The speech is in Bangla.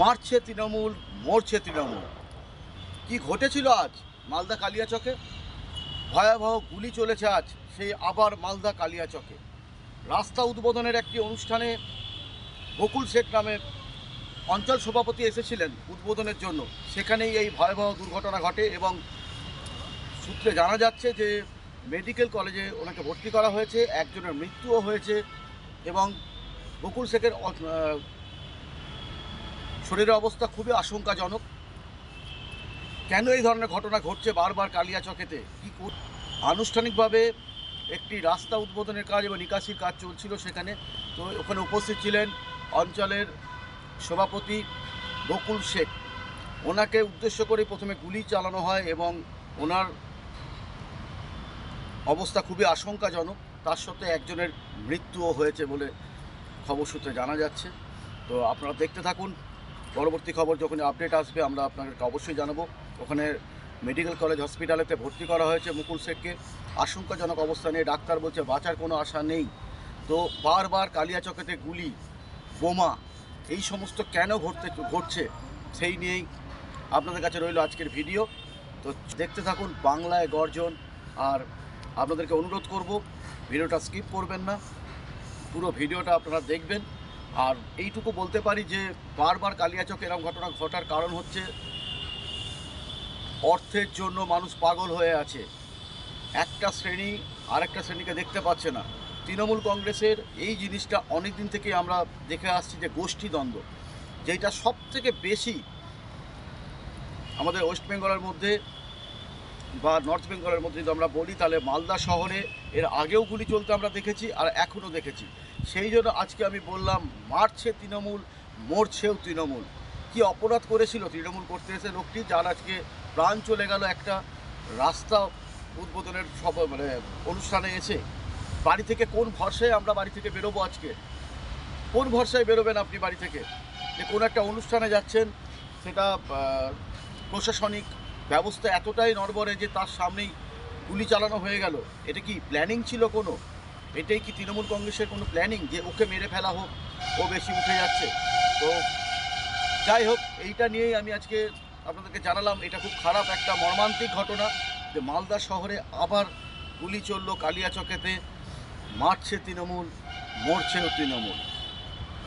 মারছে তৃণমূল, মরছে তৃণমূল। কি ঘটেছিল আজ মালদা কালিয়াচকে ভয়াবহ গুলি চলেছে আজ সেই আবার মালদা কালিয়াচকে রাস্তা উদ্বোধনের একটি অনুষ্ঠানে বকুল শেখ নামে অঞ্চল সভাপতি এসেছিলেন উদ্বোধনের জন্য। সেখানেই এই ভয়াবহ দুর্ঘটনা ঘটে এবং সূত্রে জানা যাচ্ছে যে মেডিকেল কলেজে ওনাকে ভর্তি করা হয়েছে, একজনের মৃত্যুও হয়েছে এবং বকুল শেখের শরীরের অবস্থা খুবই আশঙ্কাজনক। কেন এই ধরনের ঘটনা ঘটছে বারবার কালিয়াচকেতে? কি আনুষ্ঠানিকভাবে একটি রাস্তা উদ্বোধনের কাজ এবং নিকাশির কাজ চলছিল সেখানে। তো ওখানে উপস্থিত ছিলেন অঞ্চলের সভাপতি বকুল শেখ। ওনাকে উদ্দেশ্য করে প্রথমে গুলি চালানো হয় এবং ওনার অবস্থা খুবই আশঙ্কাজনক। তার সাথে একজনের মৃত্যুও হয়েছে বলে খবর সূত্রে জানা যাচ্ছে। তো আপনারা দেখতে থাকুন পরবর্তী খবর যখন আপডেট আসবে, আমরা আপনাদেরকে অবশ্যই জানাব। ওখানে মেডিকেল কলেজ হসপিটালেতে ভর্তি করা হয়েছে মুকুল শেখকে। আশঙ্কাজনক অবস্থা নিয়ে ডাক্তার বলছে, বাঁচার কোনো আশা নেই। তো বারবার কালিয়াচকেতে গুলি, বোমা, এই সমস্ত কেন ঘটতে, ঘটছে সেই নিয়েই আপনাদের কাছে রইল আজকের ভিডিও তো দেখতে থাকুন বাংলায় গর্জন। আর আপনাদেরকে অনুরোধ করব ভিডিওটা স্কিপ করবেন না। পুরো ভিডিওটা আপনারা দেখবেন। আর এইটুকু বলতে পারি যে বারবার কালিয়াচক এরকম ঘটনা ঘটার কারণ হচ্ছে অর্থের জন্য মানুষ পাগল হয়ে আছে। একটা শ্রেণি আরেকটা শ্রেণীকে দেখতে পাচ্ছে না। তৃণমূল কংগ্রেসের এই জিনিসটা অনেক দিন থেকে আমরা দেখে আসছি যে গোষ্ঠীদ্বন্দ্ব যেটা সব থেকে বেশি আমাদের ওয়েস্ট বেঙ্গলের মধ্যে বা নর্থ বেঙ্গলের মধ্যে যদি আমরা বলি, তাহলে মালদা শহরে এর আগেও গুলি চলতে আমরা দেখেছি আর এখনও দেখেছি। সেই জন্য আজকে আমি বললাম, মারছে তৃণমূল, মরছেও তৃণমূল। কি অপরাধ করেছিল তৃণমূল করতে এসে লোকটি, যার আজকে প্রাণ চলে গেল একটা রাস্তা উদ্বোধনের সব মানে অনুষ্ঠানে এসে। বাড়ি থেকে কোন ভরসায় আমরা বাড়ি থেকে বেরোবো আজকে? কোন ভরসায় বেরোবেন আপনি বাড়ি থেকে? যে কোনো একটা অনুষ্ঠানে যাচ্ছেন, সেটা প্রশাসনিক ব্যবস্থা এতটাই নড়বড়ে যে তার সামনেই গুলি চালানো হয়ে গেল। এটা কি প্ল্যানিং ছিল কোনো? এটাই কি তৃণমূল কংগ্রেসের কোনো প্ল্যানিং যে ওকে মেরে ফেলা হোক, ও বেশি উঠে যাচ্ছে? তো যাই হোক, এইটা নিয়েই আমি আজকে আপনাদেরকে জানালাম, এটা খুব খারাপ একটা মর্মান্তিক ঘটনা যে মালদা শহরে আবার গুলি চলল কালিয়াচকেতে, মারছে তৃণমূল, মরছেও তৃণমূল।